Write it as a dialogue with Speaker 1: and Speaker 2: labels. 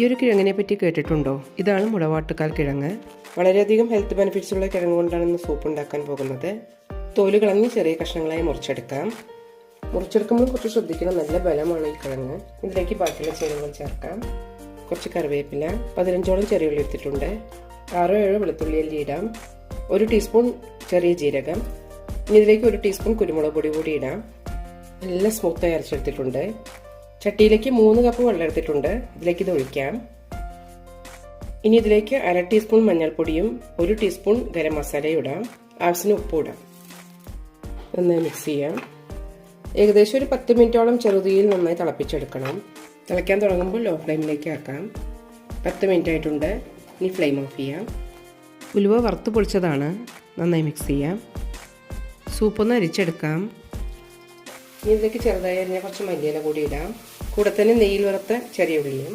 Speaker 1: ഈ ഒരു കിഴങ്ങിനെ പറ്റി കേട്ടിട്ടുണ്ടോ? ഇതാണ് മുടവാട്ടുകാൽ കിഴങ്ങ്. വളരെയധികം ഹെൽത്ത് ബെനിഫിറ്റ്സ് ഉള്ള കിഴങ്ങ് കൊണ്ടാണ് ഇന്ന് സൂപ്പ് ഉണ്ടാക്കാൻ പോകുന്നത്. തോൽ കളഞ്ഞ് ചെറിയ കഷ്ണങ്ങളായി മുറിച്ചെടുക്കാം. മുറിച്ചെടുക്കുമ്പോൾ കുറച്ച് ശ്രദ്ധിക്കണം നല്ല ബലമാണ് ഈ കിഴങ്ങ്. ഇതിലേക്ക് ബാക്കിയുള്ള ചേരുവകൾ ചേർക്കാം. കുറച്ച് കറിവേപ്പില പതിനഞ്ചോളം ചെറിയുള്ളി എടുത്തിട്ടുണ്ട്. ആറോ ഏഴോ വെളുത്തുള്ളി അല്ലി ഇടാം. ഒരു ടീസ്പൂൺ ചെറിയ ജീരകം. ഇനി ഇതിലേക്ക് ഒരു ടീസ്പൂൺ കുരുമുളക് പൊടി കൂടി ഇടാം. നല്ല സ്മൂത്തായി അരച്ചെടുത്തിട്ടുണ്ട്. ചട്ടിയിലേക്ക് മൂന്ന് കപ്പ് വെള്ളം എടുത്തിട്ടുണ്ട്. ഇതിലേക്ക് ഇത് ഒഴിക്കാം. ഇനി ഇതിലേക്ക് അര ടീസ്പൂൺ മഞ്ഞൾപ്പൊടിയും ഒരു ടീസ്പൂൺ ഗരം മസാലയും ഇടാം. ആവശ്യത്തിന് ഉപ്പും ഇടാം. നന്നായി മിക്സ് ചെയ്യാം. ഏകദേശം ഒരു പത്ത് മിനിറ്റോളം ചെറുതീയിൽ നന്നായി തിളപ്പിച്ചെടുക്കണം. തിളയ്ക്കാൻ തുടങ്ങുമ്പോൾ ലോ ഫ്ലെയിമിലേക്ക് ആക്കാം. പത്ത് മിനിറ്റ് ആയിട്ടുണ്ട്. ഇനി ഫ്ലെയിം ഓഫ് ചെയ്യാം. ഉലുവ വറുത്ത് പൊളിച്ചതാണ്. നന്നായി മിക്സ് ചെയ്യാം. സൂപ്പൊന്ന് അരിച്ചെടുക്കാം. ഇനി ഇതിലേക്ക് ചെറുതായി അരിഞ്ഞ കുറച്ച് മല്ലിയില കൂടി ഇടാം. കൂടെ തന്നെ നെയ്യിൽ വറുത്ത ചെറിയ ഉള്ളിയും.